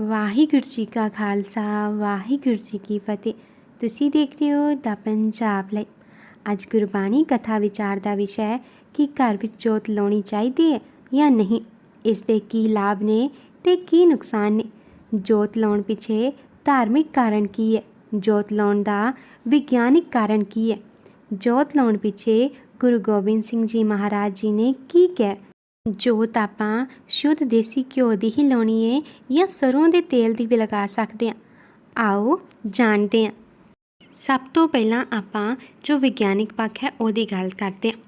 ਵਾਹਿਗੁਰੂ ਜੀ ਕਾ ਖਾਲਸਾ, ਵਾਹਿਗੁਰੂ ਜੀ ਕੀ ਫਤਿਹ। ਤੁਸੀਂ ਦੇਖ ਰਹੇ ਹੋ ਦਾ ਪੰਜਾਬ ਲਈ। ਅੱਜ ਗੁਰਬਾਣੀ ਕਥਾ ਵਿਚਾਰ ਦਾ ਵਿਸ਼ਾ ਹੈ ਕਿ ਘਰ ਵਿੱਚ ਜੋਤ ਲਾਉਣੀ ਚਾਹੀਦੀ ਹੈ ਜਾਂ ਨਹੀਂ। ਇਸ ਦੇ ਕੀ ਲਾਭ ਨੇ ਤੇ ਕੀ ਨੁਕਸਾਨ ਨੇ? ਜੋਤ ਲਾਉਣ ਪਿੱਛੇ ਧਾਰਮਿਕ ਕਾਰਨ ਕੀ ਹੈ? ਜੋਤ ਲਾਉਣ ਦਾ ਵਿਗਿਆਨਿਕ ਕਾਰਨ ਕੀ ਹੈ? ਜੋਤ ਲਾਉਣ ਪਿੱਛੇ ਗੁਰੂ ਗੋਬਿੰਦ ਸਿੰਘ ਜੀ ਮਹਾਰਾਜ ਜੀ ਨੇ ਕੀ ਕਿਹਾ? ਜੋਤ ਆਪਾਂ ਸ਼ੁੱਧ ਦੇਸੀ ਘਿਓ ਦੀ ਹੀ ਲਾਉਣੀ ਹੈ ਜਾਂ ਸਰੋਂ ਦੇ ਤੇਲ ਦੀ ਵੀ ਲਗਾ ਸਕਦੇ ਹਾਂ ਆਓ ਜਾਣਦੇ ਹਾਂ ਸਭ ਤੋਂ ਪਹਿਲਾਂ ਆਪਾਂ ਜੋ ਵਿਗਿਆਨਿਕ ਪੱਖ ਹੈ ਉਹਦੀ ਗੱਲ ਕਰਦੇ ਹਾਂ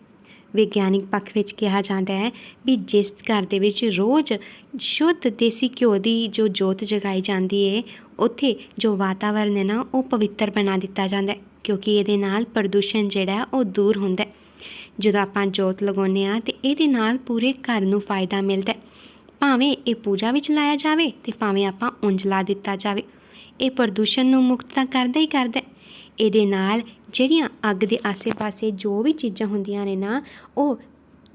ਵਿਗਿਆਨਿਕ ਪੱਖ ਵਿੱਚ ਕਿਹਾ ਜਾਂਦਾ ਹੈ ਵੀ ਜਿਸ ਘਰ ਦੇ ਵਿੱਚ ਰੋਜ਼ ਸ਼ੁੱਧ ਦੇਸੀ ਘਿਓ ਦੀ ਜੋ ਜੋਤ ਜਗਾਈ ਜਾਂਦੀ ਹੈ ਉੱਥੇ ਜੋ ਵਾਤਾਵਰਨ ਹੈ ਨਾ ਉਹ ਪਵਿੱਤਰ ਬਣਾ ਦਿੱਤਾ ਜਾਂਦਾ ਕਿਉਂਕਿ ਇਹਦੇ ਨਾਲ ਪ੍ਰਦੂਸ਼ਣ ਜਿਹੜਾ ਉਹ ਦੂਰ ਹੁੰਦਾ ਹੈ। ਜਦੋਂ ਆਪਾਂ ਜੋਤ ਲਗਾਉਂਦੇ ਆ ਤੇ ਇਹਦੇ ਨਾਲ ਪੂਰੇ ਘਰ ਨੂੰ ਫਾਇਦਾ ਮਿਲਦਾ ਭਾਵੇਂ ਇਹ ਪੂਜਾ ਵਿੱਚ ਲਾਇਆ ਜਾਵੇ ਤੇ ਭਾਵੇਂ ਆਪਾਂ ਉਂਝ ਲਾ ਦਿੱਤਾ ਜਾਵੇ। ਇਹ ਪ੍ਰਦੂਸ਼ਣ ਨੂੰ ਮੁਕਤ ਤਾਂ ਕਰਦਾ ਹੀ ਕਰਦਾ ਇਹਦੇ ਨਾਲ ਜਿਹੜੀਆਂ ਅੱਗ ਦੇ ਆਸੇ-ਪਾਸੇ ਜੋ ਵੀ ਚੀਜ਼ਾਂ ਹੁੰਦੀਆਂ ਨੇ ਨਾ, ਉਹ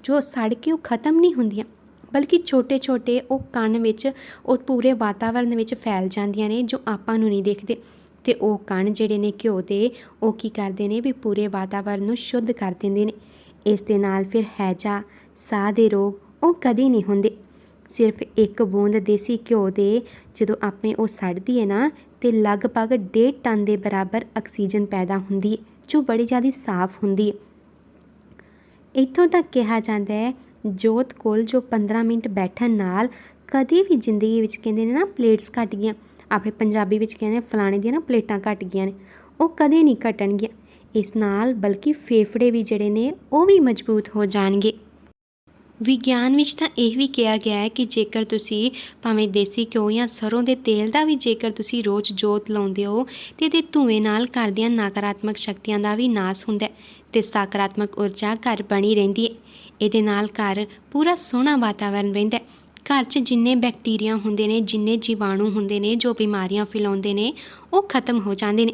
ਜੋ ਸੜ ਕੇ ਉਹ ਖਤਮ ਨਹੀਂ ਹੁੰਦੀਆਂ, ਬਲਕਿ ਛੋਟੇ-ਛੋਟੇ ਉਹ ਕਣ ਵਿੱਚ, ਉਹ ਪੂਰੇ ਵਾਤਾਵਰਨ ਵਿੱਚ ਫੈਲ ਜਾਂਦੀਆਂ ਨੇ ਜੋ ਆਪਾਂ ਨੂੰ ਨਹੀਂ ਦੇਖਦੇ। ਤੇ ਉਹ ਕਣ ਜਿਹੜੇ ਨੇ ਘਿਓ ਦੇ, ਉਹ ਕੀ ਕਰਦੇ ਨੇ ਵੀ ਪੂਰੇ ਵਾਤਾਵਰਨ ਨੂੰ ਸ਼ੁੱਧ ਕਰ ਦਿੰਦੇ ਨੇ। ਇਸ ਦੇ ਨਾਲ ਫਿਰ ਹੈਜਾ, ਸਾਹ ਦੇ ਰੋਗ ਉਹ ਕਦੀ ਨਹੀਂ ਹੁੰਦੇ। ਸਿਰਫ ਇੱਕ ਬੂੰਦ ਦੇਸੀ ਘਿਓ ਦੇ ਜਦੋਂ ਆਪਣੇ ਉਹ ਸੜਦੀ ਹੈ ਨਾ, ਤੇ ਲਗਭਗ 1.5 ਟਨ ਦੇ ਬਰਾਬਰ ਆਕਸੀਜਨ ਪੈਦਾ ਹੁੰਦੀ ਹੈ ਜੋ ਬੜੀ ਜ਼ਿਆਦਾ ਸਾਫ਼ ਹੁੰਦੀ ਹੈ ਇੱਥੋਂ ਤੱਕ ਕਿਹਾ ਜਾਂਦਾ ਹੈ, ਜੋਤ ਕੋਲ ਜੋ 15 ਮਿੰਟ ਬੈਠਣ ਨਾਲ ਕਦੇ ਵੀ ਜ਼ਿੰਦਗੀ ਵਿੱਚ ਕਹਿੰਦੇ ਨੇ ਨਾ ਪਲੇਟਸ ਘਟ ਗਈਆਂ, ਆਪਣੇ ਪੰਜਾਬੀ ਵਿੱਚ ਕਹਿੰਦੇ ਫਲਾਣੇ ਦੀਆਂ ਨਾ ਪਲੇਟਾਂ ਘਟ ਗਈਆਂ ਨੇ, ਉਹ ਕਦੇ ਨਹੀਂ ਘਟਣਗੀਆਂ। ਇਸ ਨਾਲ ਬਲਕਿ ਫੇਫੜੇ ਵੀ ਜਿਹੜੇ ਨੇ, ਉਹ ਵੀ ਮਜ਼ਬੂਤ ਹੋ ਜਾਣਗੇ। ਵਿਗਿਆਨ ਵਿੱਚ ਤਾਂ ਇਹ ਵੀ ਕਿਹਾ ਗਿਆ ਹੈ ਕਿ ਜੇਕਰ ਤੁਸੀਂ ਭਾਵੇਂ ਦੇਸੀ ਘਿਓ ਜਾਂ ਸਰੋਂ ਦੇ ਤੇਲ ਦਾ ਵੀ ਜੇਕਰ ਤੁਸੀਂ ਰੋਜ਼ ਜੋਤ ਲਾਉਂਦੇ ਹੋ, ਤੇ ਇਹਦੇ ਧੂਏ ਨਾਲ ਘਰ ਦੀਆਂ ਨਕਾਰਾਤਮਕ ਸ਼ਕਤੀਆਂ ਦਾ ਵੀ ਨਾਸ ਹੁੰਦਾ ਹੈ ਤੇ ਸਕਾਰਾਤਮਕ ਊਰਜਾ ਘਰ ਬਣੀ ਰਹਿੰਦੀ ਹੈ। ਇਹਦੇ ਨਾਲ ਘਰ ਪੂਰਾ ਸੋਹਣਾ ਵਾਤਾਵਰਨ ਰਹਿੰਦਾ ਘਰ 'ਚ ਜਿੰਨੇ ਬੈਕਟੀਰੀਆ ਹੁੰਦੇ ਨੇ, ਜਿੰਨੇ ਜੀਵਾਣੂ ਹੁੰਦੇ ਨੇ ਜੋ ਬਿਮਾਰੀਆਂ ਫੈਲਾਉਂਦੇ ਨੇ, ਉਹ ਖਤਮ ਹੋ ਜਾਂਦੇ ਨੇ।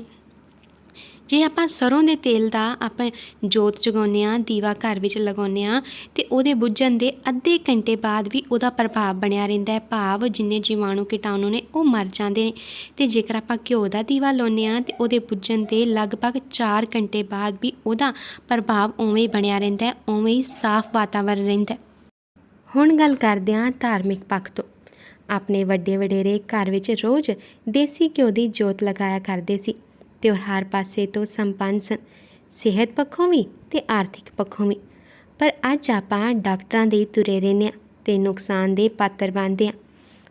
ਜੇ ਆਪਾਂ ਸਰੋਂ ਦੇ ਤੇਲ ਦਾ ਆਪਾਂ ਜੋਤ ਜਗਾਉਂਦੇ ਆ ਦੀਵਾ ਘਰ ਵਿੱਚ ਲਗਾਉਂਦੇ ਆ ਤੇ ਉਹਦੇ ਬੁੱਝਣ ਦੇ ਅੱਧੇ ਘੰਟੇ ਬਾਅਦ ਵੀ ਉਹਦਾ ਪ੍ਰਭਾਵ ਬਣਿਆ ਰਹਿੰਦਾ ਹੈ। ਭਾਵ ਜਿੰਨੇ ਜੀਵਾਣੂ ਕੀਟਾਣੂ ਨੇ, ਉਹ ਮਰ ਜਾਂਦੇ ਨੇ। ਤੇ ਜੇਕਰ ਆਪਾਂ ਘਿਓ ਦਾ ਦੀਵਾ ਲਾਉਂਦੇ ਆ ਤੇ ਉਹਦੇ ਬੁੱਝਣ ਦੇ ਲਗਭਗ 4 ਘੰਟੇ ਬਾਅਦ ਵੀ ਉਹਦਾ ਪ੍ਰਭਾਵ ਉਵੇਂ ਹੀ ਬਣਿਆ ਰਹਿੰਦਾ ਹੈ, ਉਵੇਂ ਹੀ ਸਾਫ਼ ਵਾਤਾਵਰਨ ਰਹਿੰਦਾ ਹੈ। ਹੁਣ ਗੱਲ ਕਰਦੇ ਹਾਂ ਧਾਰਮਿਕ ਪੱਖ ਤੋਂ। ਆਪਣੇ ਵੱਡੇ ਵਡੇਰੇ ਘਰ ਵਿੱਚ ਰੋਜ਼ ਦੇਸੀ ਘਿਓ ਦੀ ਜੋਤ ਲਗਾਇਆ ਕਰਦੇ ਸੀ। ਤਿਉਹਾਰ ਪਾਸੇ ਤੋਂ ਸੰਪੰਨ ਸਨ। ਸਿਹਤ ਪੱਖੋਂ ਵੀ ਤੇ ਆਰਥਿਕ ਪੱਖੋਂ ਵੀ। ਪਰ ਅੱਜ ਆਪਾਂ ਡਾਕਟਰਾਂ ਦੇ ਤੁਰੇ ਰਹਿੰਦੇ ਹਾਂ ਤੇ ਨੁਕਸਾਨ ਦੇ ਪਾਤਰ ਬਣਦੇ ਹਾਂ।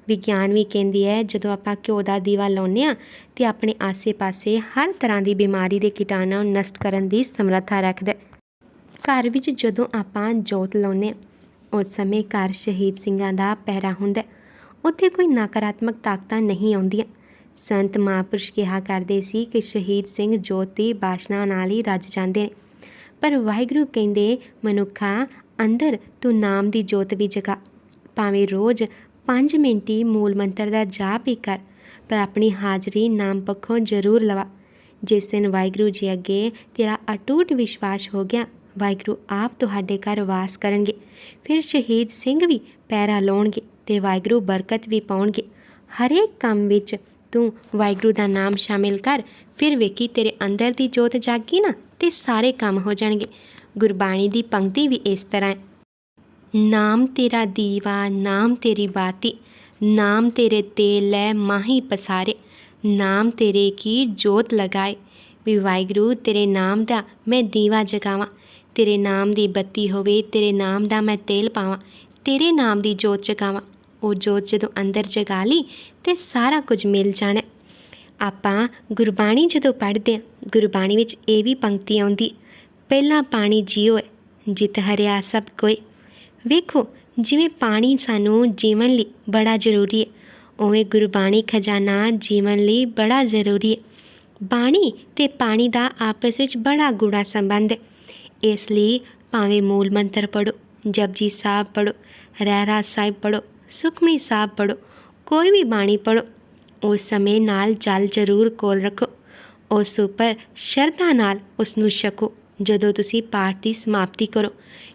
ਵਿਗਿਆਨ ਵੀ ਕਹਿੰਦੀ ਹੈ, ਜਦੋਂ ਆਪਾਂ ਘਿਓ ਦਾ ਦੀਵਾ ਲਾਉਂਦੇ ਹਾਂ ਤੇ ਆਪਣੇ ਆਸੇ-ਪਾਸੇ ਹਰ ਤਰ੍ਹਾਂ ਦੀ ਬਿਮਾਰੀ ਦੇ ਕੀਟਾਣੂ ਨੂੰ ਨਸ਼ਟ ਕਰਨ ਦੀ ਸਮਰੱਥਾ ਰੱਖਦਾ ਘਰ ਵਿੱਚ ਜਦੋਂ ਆਪਾਂ ਜੋਤ ਲਾਉਂਦੇ ਹਾਂ, ਉਸ ਸਮੇਂ ਘਰ ਸ਼ਹੀਦ ਸਿੰਘਾਂ ਦਾ ਪਹਿਰਾ ਹੁੰਦਾ ਉੱਥੇ ਕੋਈ ਨਕਾਰਾਤਮਕ ਤਾਕਤਾਂ ਨਹੀਂ ਆਉਂਦੀਆਂ। ਸੰਤ ਮਹਾਂਪੁਰਸ਼ ਕਿਹਾ ਕਰਦੇ ਸੀ ਕਿ ਸ਼ਹੀਦ ਸਿੰਘ ਜੋਤ ਦੀ ਬਾਸ਼ਨਾ ਨਾਲ ਹੀ ਰੱਜ ਜਾਂਦੇ ਨੇ। ਪਰ ਵਾਹਿਗੁਰੂ ਕਹਿੰਦੇ, ਮਨੁੱਖਾ, ਅੰਦਰ ਤੂੰ ਨਾਮ ਦੀ ਜੋਤ ਵੀ ਜਗਾ। ਭਾਵੇਂ ਰੋਜ਼ 5 ਮਿੰਟ ਹੀ ਮੂਲ ਮੰਤਰ ਦਾ ਜਾਪ ਹੀ ਕਰ, ਪਰ ਆਪਣੀ ਹਾਜ਼ਰੀ ਨਾਮ ਪੱਖੋਂ ਜ਼ਰੂਰ ਲਵਾ। ਜਿਸ ਦਿਨ ਵਾਹਿਗੁਰੂ ਜੀ ਅੱਗੇ ਤੇਰਾ ਅਟੂਟ ਵਿਸ਼ਵਾਸ ਹੋ ਗਿਆ, ਵਾਹਿਗੁਰੂ ਆਪ ਤੁਹਾਡੇ ਘਰ ਵਾਸ ਕਰਨਗੇ। ਫਿਰ ਸ਼ਹੀਦ ਸਿੰਘ ਵੀ ਪੈਰਾ ਲਾਉਣਗੇ ਤੇ ਵਾਹਿਗੁਰੂ ਬਰਕਤ ਵੀ ਪਾਉਣਗੇ। ਹਰੇਕ ਕੰਮ ਵਿੱਚ ਤੂੰ ਵਾਹਿਗੁਰੂ ਦਾ ਨਾਮ ਸ਼ਾਮਿਲ ਕਰ, ਫਿਰ ਵੇਖੀ ਤੇਰੇ ਅੰਦਰ ਦੀ ਜੋਤ ਜਾਗੀ ਨਾ, ਤੇ ਸਾਰੇ ਕੰਮ ਹੋ ਜਾਣਗੇ। ਗੁਰਬਾਣੀ ਦੀ ਪੰਕਤੀ ਵੀ ਇਸ ਤਰ੍ਹਾਂ ਹੈ। ਨਾਮ ਤੇਰਾ ਦੀਵਾ, ਨਾਮ ਤੇਰੀ ਬਾਤੀ, ਨਾਮ ਤੇਰੇ ਤੇਲ ਲੈ ਮਾਹੀ ਪਸਾਰੇ, ਨਾਮ ਤੇਰੇ ਕੀ ਜੋਤ ਲਗਾਏ। ਵੀ ਵਾਹਿਗੁਰੂ, ਤੇਰੇ ਨਾਮ ਦਾ ਮੈਂ ਦੀਵਾ ਜਗਾਵਾਂ, ਤੇਰੇ ਨਾਮ ਦੀ ਬੱਤੀ ਹੋਵੇ, ਤੇਰੇ ਨਾਮ ਦਾ ਮੈਂ ਤੇਲ ਪਾਵਾਂ, ਤੇਰੇ ਨਾਮ ਦੀ ਜੋਤ ਜਗਾਵਾਂ। ਉਹ ਜੋਤ ਜਦੋਂ ਅੰਦਰ ਜਗਾ ਲਈ ਤੇ ਸਾਰਾ ਕੁਝ ਮਿਲ ਜਾਣਾ। ਆਪਾਂ ਗੁਰਬਾਣੀ ਜਦੋਂ ਪੜ੍ਹਦੇ ਹਾਂ, ਗੁਰਬਾਣੀ ਵਿੱਚ ਇਹ ਵੀ ਪੰਕਤੀ ਆਉਂਦੀ, ਪਹਿਲਾ ਪਾਣੀ ਜੀਓ ਹੈ ਜਿਤ ਹਰਿਆ ਸਭ ਕੋਈ ਵੇਖੋ, ਜਿਵੇਂ ਪਾਣੀ ਸਾਨੂੰ ਜੀਵਨ ਲਈ ਬੜਾ ਜ਼ਰੂਰੀ ਹੈ ਉਵੇਂ ਗੁਰਬਾਣੀ ਖਜ਼ਾਨਾ ਜੀਵਨ ਲਈ ਬੜਾ ਜ਼ਰੂਰੀ ਹੈ ਬਾਣੀ ਤੇ ਪਾਣੀ ਦਾ ਆਪਸ ਵਿੱਚ ਬੜਾ ਗੂੜਾ ਸੰਬੰਧ ਹੈ ਇਸ ਲਈ ਭਾਵੇਂ ਮੂਲ ਮੰਤਰ ਪੜੋ ਜਪਜੀ ਸਾਹਿਬ ਪੜੋ ਰਹਿਰਾ ਸਾਹਿਬ ਪੜੋ ਸੁਖਮਨੀ ਸਾਹਿਬ ਪੜੋ ਕੋਈ ਵੀ ਬਾਣੀ ਪੜੋ ਉਸ ਸਮੇਂ ਨਾਲ ਜਲ ਜ਼ਰੂਰ ਕੋਲ ਰੱਖੋ ਉਸ ਉੱਪਰ ਸ਼ਰਧਾ ਨਾਲ ਉਸ ਨੂੰ ਛਕੋ ਜਦੋਂ ਤੁਸੀਂ ਪਾਠ ਦੀ ਸਮਾਪਤੀ ਕਰੋ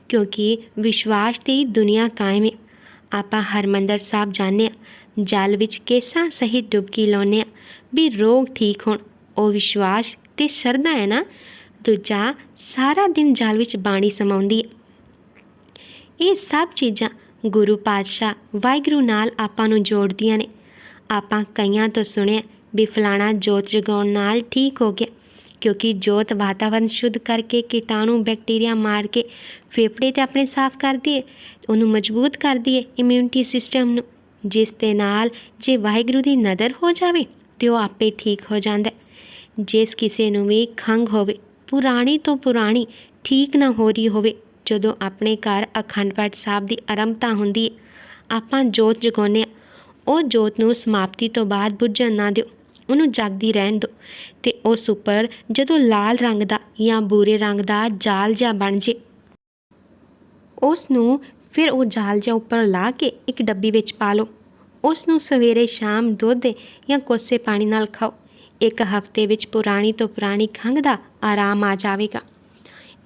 ਕਿਉਂਕਿ ਵਿਸ਼ਵਾਸ ਤੇ ਹੀ ਦੁਨੀਆ ਕਾਇਮ ਹੈ ਆਪਾਂ ਹਰਮੰਦਰ ਸਾਹਿਬ ਜਾਂਦੇ ਹਾਂ ਜਲ ਵਿੱਚ ਕੇਸਾਂ ਸਹਿਤ ਡੁਬਕੀ ਲਾਉਂਦੇ ਹਾਂ ਵੀ ਰੋਗ ਠੀਕ ਹੋਣ ਉਹ ਵਿਸ਼ਵਾਸ ਤੇ ਸ਼ਰਧਾ ਹੈ ਨਾ ਦੂਜਾ ਸਾਰਾ ਦਿਨ ਜਲ ਵਿੱਚ ਬਾਣੀ ਸਮਾਉਂਦੀ ਹੈ ਇਹ ਸਭ ਚੀਜ਼ਾਂ ਗੁਰੂ ਪਾਤਸ਼ਾਹ ਵਾਹਿਗੁਰੂ ਨਾਲ ਆਪਾਂ ਨੂੰ ਜੋੜਦੀਆਂ ਨੇ। ਆਪਾਂ ਕਈਆਂ ਤੋਂ ਸੁਣਿਆ ਵੀ ਫਲਾਣਾ ਜੋਤ ਜਗਾਉਣ ਨਾਲ ਠੀਕ ਹੋ ਗਿਆ, ਕਿਉਂਕਿ ਜੋਤ ਵਾਤਾਵਰਣ ਸ਼ੁੱਧ ਕਰਕੇ ਕੀਟਾਣੂ, ਬੈਕਟੀਰੀਆ ਮਾਰ ਕੇ ਫੇਫੜੇ ਤੇ ਆਪਣੇ ਸਾਫ਼ ਕਰਦੀ ਹੈ ਉਹਨੂੰ ਮਜ਼ਬੂਤ ਕਰਦੀ ਹੈ ਇਮਿਊਨਿਟੀ ਸਿਸਟਮ ਨੂੰ, ਜਿਸ ਦੇ ਨਾਲ ਜੇ ਵਾਹਿਗੁਰੂ ਦੀ ਨਜ਼ਰ ਹੋ ਜਾਵੇ ਤੇ ਉਹ ਆਪੇ ਠੀਕ ਹੋ ਜਾਂਦਾ ਜਿਸ ਕਿਸੇ ਨੂੰ ਵੀ ਖੰਘ ਹੋਵੇ, ਪੁਰਾਣੀ ਤੋਂ ਪੁਰਾਣੀ ਠੀਕ ਨਾ ਹੋ ਰਹੀ ਹੋਵੇ ਜਦੋਂ ਆਪਣੇ ਘਰ ਅਖੰਡ ਪਾਠ ਸਾਹਿਬ ਦੀ ਆਰੰਭਤਾ ਹੁੰਦੀ ਹੈ ਆਪਾਂ ਜੋਤ ਜਗਾਉਂਦੇ ਹਾਂ। ਉਹ ਜੋਤ ਨੂੰ ਸਮਾਪਤੀ ਤੋਂ ਬਾਅਦ ਬੁੱਝਣ ਨਾ ਦਿਓ। ਉਹਨੂੰ ਜਗਦੀ ਰਹਿਣ ਦਿਓ ਤੇ ਉਸ ਉੱਪਰ ਜਦੋਂ ਲਾਲ ਰੰਗ ਦਾ ਜਾਂ ਬੂਰੇ ਰੰਗ ਦਾ ਜਾਲ ਜਿਹਾ ਬਣ ਜੇ, ਉਸ ਨੂੰ ਫਿਰ ਉਹ ਜਾਲ ਜਿਹਾ ਉੱਪਰ ਲਾ ਕੇ ਇੱਕ ਡੱਬੀ ਵਿੱਚ ਪਾ ਲਓ। ਉਸ ਨੂੰ ਸਵੇਰੇ ਸ਼ਾਮ ਦੁੱਧ ਜਾਂ ਕੋਸੇ ਪਾਣੀ ਨਾਲ ਖਾਓ। ਇੱਕ ਹਫ਼ਤੇ ਵਿੱਚ ਪੁਰਾਣੀ ਤੋਂ ਪੁਰਾਣੀ ਖੰਘ ਦਾ ਆਰਾਮ ਆ ਜਾਵੇਗਾ।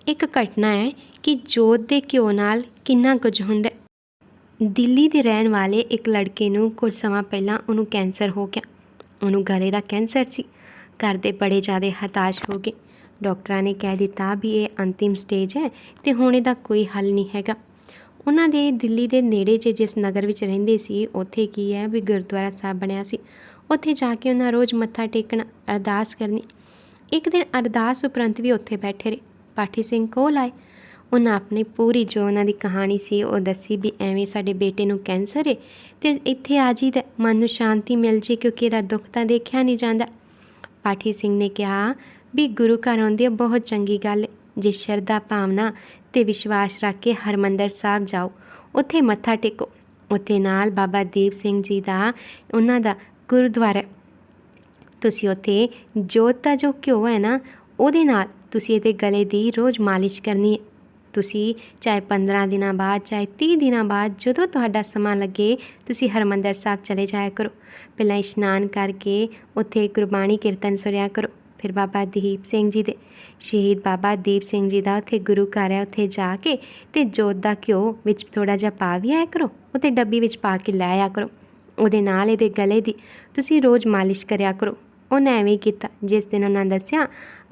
ਇੱਕ ਘਟਨਾ ਹੈ ਕਿ ਜੋਤ ਦੇ ਘਿਓ ਨਾਲ ਕਿੰਨਾ ਕੁਝ ਹੁੰਦਾ ਦਿੱਲੀ ਦੇ ਰਹਿਣ ਵਾਲੇ ਇੱਕ ਲੜਕੇ ਨੂੰ ਕੁਝ ਸਮਾਂ ਪਹਿਲਾਂ ਉਹਨੂੰ ਕੈਂਸਰ ਹੋ ਗਿਆ। ਉਹਨੂੰ ਗਲੇ ਦਾ ਕੈਂਸਰ ਸੀ। ਘਰ ਦੇ ਬੜੇ ਜ਼ਿਆਦਾ ਹਤਾਸ਼ ਹੋ ਗਏ। ਡਾਕਟਰਾਂ ਨੇ ਕਹਿ ਦਿੱਤਾ ਵੀ ਇਹ ਅੰਤਿਮ ਸਟੇਜ ਹੈ ਤੇ ਹੁਣ ਇਹਦਾ ਕੋਈ ਹੱਲ ਨਹੀਂ ਹੈਗਾ। ਉਹਨਾਂ ਦੇ ਦਿੱਲੀ ਦੇ ਨੇੜੇ 'ਚ ਜਿਸ ਨਗਰ ਵਿੱਚ ਰਹਿੰਦੇ ਸੀ, ਉੱਥੇ ਕੀ ਹੈ ਵੀ ਗੁਰਦੁਆਰਾ ਸਾਹਿਬ ਬਣਿਆ ਸੀ। ਉੱਥੇ ਜਾ ਕੇ ਉਹਨਾਂ ਰੋਜ਼ ਮੱਥਾ ਟੇਕਣਾ, ਅਰਦਾਸ ਕਰਨੀ। ਇੱਕ ਦਿਨ ਅਰਦਾਸ ਉਪਰੰਤ ਵੀ ਉੱਥੇ ਬੈਠੇ ਰਹੇ। ਪਾਠੀ ਸਿੰਘ ਕੋਲ ਆਏ। ਉਹਨਾਂ ਆਪਣੀ ਪੂਰੀ ਜੋ ਉਹਨਾਂ ਦੀ ਕਹਾਣੀ ਸੀ, ਉਹ ਦੱਸੀ ਵੀ ਐਵੇਂ ਸਾਡੇ ਬੇਟੇ ਨੂੰ ਕੈਂਸਰ ਹੈ ਤੇ ਇੱਥੇ ਆ ਜੀ ਦਾ ਮਨ ਨੂੰ ਸ਼ਾਂਤੀ ਮਿਲ ਜੇ ਕਿਉਂਕਿ ਇਹਦਾ ਦੁੱਖ ਤਾਂ ਦੇਖਿਆ ਨਹੀਂ ਜਾਂਦਾ। ਪਾਠੀ ਸਿੰਘ ਨੇ ਕਿਹਾ ਵੀ ਗੁਰੂ ਘਰ ਆਉਂਦੇ ਬਹੁਤ ਚੰਗੀ ਗੱਲ ਹੈ ਜੇ ਸ਼ਰਧਾ, ਭਾਵਨਾ ਤੇ ਵਿਸ਼ਵਾਸ ਰੱਖ ਕੇ ਹਰਮੰਦਰ ਸਾਹਿਬ ਜਾਓ, ਉੱਥੇ ਮੱਥਾ ਟੇਕੋ। ਉੱਥੇ ਨਾਲ ਬਾਬਾ ਦੀਪ ਸਿੰਘ ਜੀ ਦਾ, ਉਹਨਾਂ ਦਾ ਗੁਰਦੁਆਰਾ ਤੁਸੀਂ ਉੱਥੇ ਜੋਤ ਦਾ ਜੋ ਘਿਓ ਹੈ ਨਾ, ਉਹਦੇ ਨਾਲ ਤੁਸੀਂ ਇਹਦੇ ਗਲੇ ਦੀ ਰੋਜ਼ ਮਾਲਿਸ਼ ਕਰਨੀ ਹੈ ਤੁਸੀਂ ਚਾਹੇ 15 ਦਿਨਾਂ ਬਾਅਦ, ਚਾਹੇ 30 ਦਿਨਾਂ ਬਾਅਦ, ਜਦੋਂ ਤੁਹਾਡਾ ਸਮਾਂ ਲੱਗੇ, ਤੁਸੀਂ ਹਰਮੰਦਰ ਸਾਹਿਬ ਚਲੇ ਜਾਇਆ ਕਰੋ। ਪਹਿਲਾਂ ਇਸ਼ਨਾਨ ਕਰਕੇ ਉੱਥੇ ਗੁਰਬਾਣੀ ਕੀਰਤਨ ਸੁਣਿਆ ਕਰੋ। ਫਿਰ ਬਾਬਾ ਦੀਪ ਸਿੰਘ ਜੀ ਦੇ, ਸ਼ਹੀਦ ਬਾਬਾ ਦੀਪ ਸਿੰਘ ਜੀ ਦਾ ਉੱਥੇ ਗੁਰੂ ਘਰ ਹੈ, ਉੱਥੇ ਜਾ ਕੇ ਤੇ ਜੋਤ ਦਾ ਘਿਓ ਵਿੱਚ ਥੋੜਾ ਜਿਹਾ ਪਾ ਵੀ ਆਇਆ ਕਰੋ, ਉੱਥੇ ਡੱਬੀ ਵਿੱਚ ਪਾ ਕੇ ਲੈ ਆਇਆ ਕਰੋ। ਉਹਦੇ ਨਾਲ ਇਹਦੇ ਗਲੇ ਦੀ ਤੁਸੀਂ ਰੋਜ਼ ਮਾਲਿਸ਼ ਕਰਿਆ ਕਰੋ। ਉਹਨੇ ਐਵੇਂ ਹੀ ਕੀਤਾ, ਜਿਸ ਦਿਨ ਉਹਨਾਂ ਦੱਸਿਆ,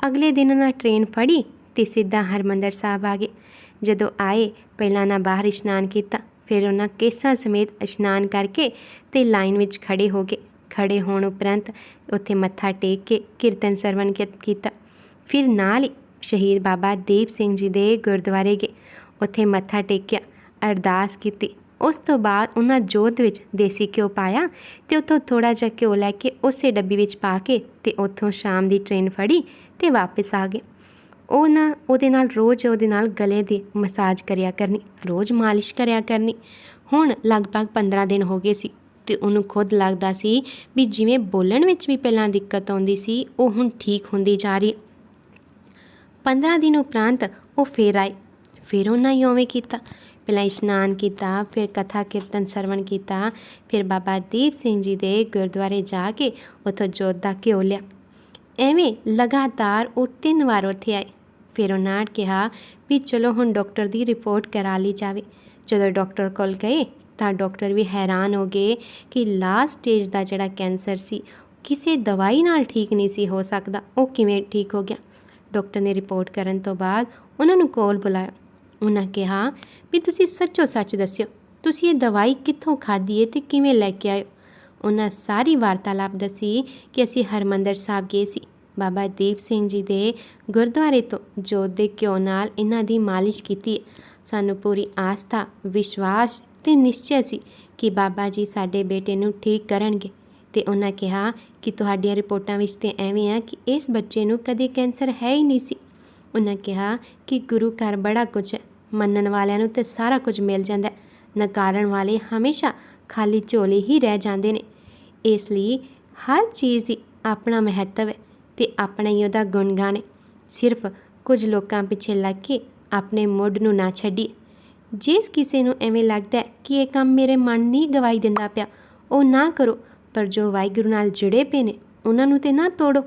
ਅਗਲੇ ਦਿਨ ਉਹਨਾਂ ਟ੍ਰੇਨ ਫੜੀ ਤੇ ਸਿੱਧਾ ਹਰਮੰਦਰ ਸਾਹਿਬ ਆ ਗਏ। ਜਦੋਂ ਆਏ, ਪਹਿਲਾਂ ਨਾ ਬਾਹਰ ਇਸ਼ਨਾਨ ਕੀਤਾ, ਫਿਰ ਉਹਨਾਂ ਕੇਸਾਂ ਸਮੇਤ ਇਸ਼ਨਾਨ ਕਰਕੇ ਤੇ ਲਾਈਨ ਵਿੱਚ ਖੜੇ ਹੋ ਗਏ। ਖੜੇ ਹੋਣ ਉਪਰੰਤ ਉੱਥੇ ਮੱਥਾ ਟੇਕ ਕੇ ਕੀਰਤਨ ਸਰਵਣ ਕੀਤਾ ਫਿਰ ਨਾਲ ਹੀ ਸ਼ਹੀਦ ਬਾਬਾ ਦੀਪ ਸਿੰਘ ਜੀ ਦੇ ਗੁਰਦੁਆਰੇ ਗਏ। ਉੱਥੇ ਮੱਥਾ ਟੇਕਿਆ, ਅਰਦਾਸ ਕੀਤੀ। ਉਸ ਤੋਂ ਬਾਅਦ ਉਹਨਾਂ ਜੋਤ ਵਿੱਚ ਦੇਸੀ ਘਿਓ ਪਾਇਆ ਤੇ ਉੱਥੋਂ ਥੋੜਾ ਜਿਹਾ ਘਿਓ ਲੈ ਕੇ ਉਸੇ ਡੱਬੀ ਵਿੱਚ ਪਾ ਕੇ ਤੇ ਉੱਥੋਂ ਸ਼ਾਮ ਦੀ ਟ੍ਰੇਨ ਫੜੀ ਤੇ ਵਾਪਸ ਆ ਗਏ। ਉਹ ਨਾ ਉਹਦੇ ਨਾਲ ਰੋਜ਼ ਉਹਦੇ ਨਾਲ ਗਲੇ ਦੀ ਮਸਾਜ ਕਰਿਆ ਕਰਨੀ, ਰੋਜ਼ ਮਾਲਿਸ਼ ਕਰਿਆ ਕਰਨੀ। ਹੁਣ ਲਗਭਗ 15 ਦਿਨ ਹੋ ਗਏ ਸੀ ਤੇ ਉਹਨੂੰ ਖੁਦ ਲੱਗਦਾ ਸੀ ਵੀ ਜਿਵੇਂ ਬੋਲਣ ਵਿੱਚ ਵੀ ਪਹਿਲਾਂ ਦਿੱਕਤ ਆਉਂਦੀ ਸੀ, ਉਹ ਹੁਣ ਠੀਕ ਹੁੰਦੀ ਜਾ ਰਹੀ 15 ਦਿਨ ਉਪਰੰਤ ਉਹ ਫੇਰ ਆਏ। ਫਿਰ ਉਹਨਾਂ ਹੀ ਉਵੇਂ ਕੀਤਾ। ਪਹਿਲਾਂ ਇਸ਼ਨਾਨ ਕੀਤਾ, ਫਿਰ ਕਥਾ ਕੀਰਤਨ ਸਰਵਣ ਕੀਤਾ, ਫਿਰ ਬਾਬਾ ਦੀਪ ਸਿੰਘ ਜੀ ਦੇ ਗੁਰਦੁਆਰੇ ਜਾ ਕੇ ਉੱਥੋਂ ਜੋਤ ਦਾ ਘਿਓ ਲਿਆ। ਐਵੇਂ ਲਗਾਤਾਰ ਉਹ ਤਿੰਨ ਵਾਰ ਉੱਥੇ ਆਏ। ਫਿਰ ਉਹਨਾਂ ਕਿਹਾ ਵੀ ਚਲੋ ਹੁਣ ਡਾਕਟਰ ਦੀ ਰਿਪੋਰਟ ਕਰਾ ਲਈ ਜਾਵੇ। ਜਦੋਂ ਡਾਕਟਰ ਕੋਲ ਗਏ ਤਾਂ ਡਾਕਟਰ ਵੀ ਹੈਰਾਨ ਹੋ ਗਏ ਕਿ ਲਾਸਟ ਸਟੇਜ ਦਾ ਜਿਹੜਾ ਕੈਂਸਰ ਸੀ, ਕਿਸੇ ਦਵਾਈ ਨਾਲ ਠੀਕ ਨਹੀਂ ਸੀ ਹੋ ਸਕਦਾ। ਉਹ ਕਿਵੇਂ ਠੀਕ ਹੋ ਗਿਆ? ਡਾਕਟਰ ਨੇ ਰਿਪੋਰਟ ਕਰਨ ਤੋਂ ਬਾਅਦ ਉਹਨਾਂ ਨੂੰ ਕੋਲ ਬੁਲਾਇਆ। ਉਹਨਾਂ ਕਿਹਾ ਵੀ ਤੁਸੀਂ ਸੱਚੋ ਸੱਚ ਦੱਸਿਓ, ਤੁਸੀਂ ਇਹ ਦਵਾਈ ਕਿੱਥੋਂ ਖਾਧੀ ਹੈ ਤੇ ਕਿਵੇਂ ਲੈ ਕੇ ਆਇਓ? ਉਹਨਾਂ ਸਾਰੀ ਵਾਰਤਾਲਾਪ ਦੱਸੀ ਕਿ ਅਸੀਂ ਹਰਮੰਦਰ ਸਾਹਿਬ ਗਏ ਸੀ। ਬਾਬਾ ਦੀਪ ਸਿੰਘ ਜੀ ਦੇ ਗੁਰਦੁਆਰੇ ਤੋਂ ਜੋਤ ਦੇ ਘਿਓ ਨਾਲ ਇਹਨਾਂ ਦੀ ਮਾਲਿਸ਼ ਕੀਤੀ। ਹੈ। ਸਾਨੂੰ ਪੂਰੀ ਆਸਥਾ, ਵਿਸ਼ਵਾਸ ਤੇ ਨਿਸ਼ਚੈ ਸੀ ਕਿ ਬਾਬਾ ਜੀ ਸਾਡੇ ਬੇਟੇ ਨੂੰ ਠੀਕ ਕਰਨਗੇ ਤੇ ਉਹਨਾਂ ਕਿਹਾ ਕਿ ਤੁਹਾਡੀਆਂ ਰਿਪੋਰਟਾਂ ਵਿੱਚ ਤੇ ਐਵੇਂ ਆ ਕਿ ਇਸ ਬੱਚੇ ਨੂੰ ਕਦੇ ਕੈਂਸਰ ਹੈ ਹੀ ਨਹੀਂ ਸੀ। ਉਹਨਾਂ ਕਿਹਾ ਕਿ ਗੁਰੂ ਘਰ ਬੜਾ ਕੁਝ ਹੈ, ਮੰਨਣ ਵਾਲਿਆਂ ਨੂੰ ਤੇ ਸਾਰਾ ਕੁਝ ਮਿਲ ਜਾਂਦਾ ਨਕਾਰਨ ਵਾਲੇ ਹਮੇਸ਼ਾ ਖਾਲੀ ਝੋਲੇ ਹੀ ਰਹਿ ਜਾਂਦੇ ਨੇ। ਇਸ ਲਈ ਹਰ ਚੀਜ਼ ਦੀ ਆਪਣਾ ਮਹੱਤਵ ਹੈ। ਤੇ ਆਪਣਾ ਹੀ ਉਹਦਾ ਗੁਣ ਗਾਣੇ। ਸਿਰਫ ਕੁਝ ਲੋਕਾਂ ਪਿੱਛੇ ਲੱਗ ਕੇ ਆਪਣੇ ਮੁੱਢ ਨੂੰ ਨਾ ਛੱਡੀ ਜਿਸ ਕਿਸੇ ਨੂੰ ਐਵੇਂ ਲੱਗਦਾ ਕਿ ਇਹ ਕੰਮ ਮੇਰੇ ਮਨ ਨਹੀਂ ਗਵਾਈ ਦਿੰਦਾ ਪਿਆ, ਉਹ ਨਾ ਕਰੋ, ਪਰ ਜੋ ਵਾਹਿਗੁਰੂ ਨਾਲ ਜੁੜੇ ਪਏ ਨੇ, ਉਹਨਾਂ ਨੂੰ ਤੇ ਨਾ ਤੋੜੋ।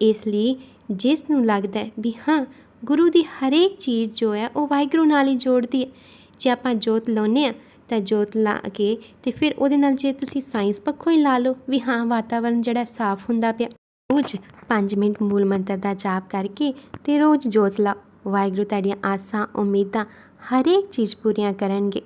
ਇਸ ਲਈ ਜਿਸ ਨੂੰ ਲੱਗਦਾ ਵੀ ਹਾਂ, ਗੁਰੂ ਦੀ ਹਰੇਕ ਚੀਜ਼ ਜੋ ਹੈ, ਉਹ ਵਾਹਿਗੁਰੂ ਨਾਲ ਹੀ ਜੋੜਦੀ ਹੈ। ਜੇ ਆਪਾਂ ਜੋਤ ਲਾਉਂਦੇ ਹਾਂ, ਤਾਂ ਜੋਤ ਲਾ ਕੇ ਤੇ ਫਿਰ ਉਹਦੇ ਨਾਲ ਜੇ ਤੁਸੀਂ ਸਾਇੰਸ ਪੱਖੋਂ ਹੀ ਲਾ ਲਓ ਵੀ ਹਾਂ, ਵਾਤਾਵਰਨ ਜਿਹੜਾ ਸਾਫ਼ ਹੁੰਦਾ ਪਿਆ। ਰੋਜ਼ 5 ਮਿੰਟ ਮੂਲ ਮੰਤਰ ਦਾ ਜਾਪ ਕਰਕੇ ਤੇ ਰੋਜ਼ ਜੋਤ ਲਾਓ ਵਾਹਿਗੁਰੂ ਤੁਹਾਡੀਆਂ ਆਸਾਂ ਉਮੀਦਾਂ ਹਰੇਕ ਚੀਜ਼ ਪੂਰੀਆਂ ਕਰਨਗੇ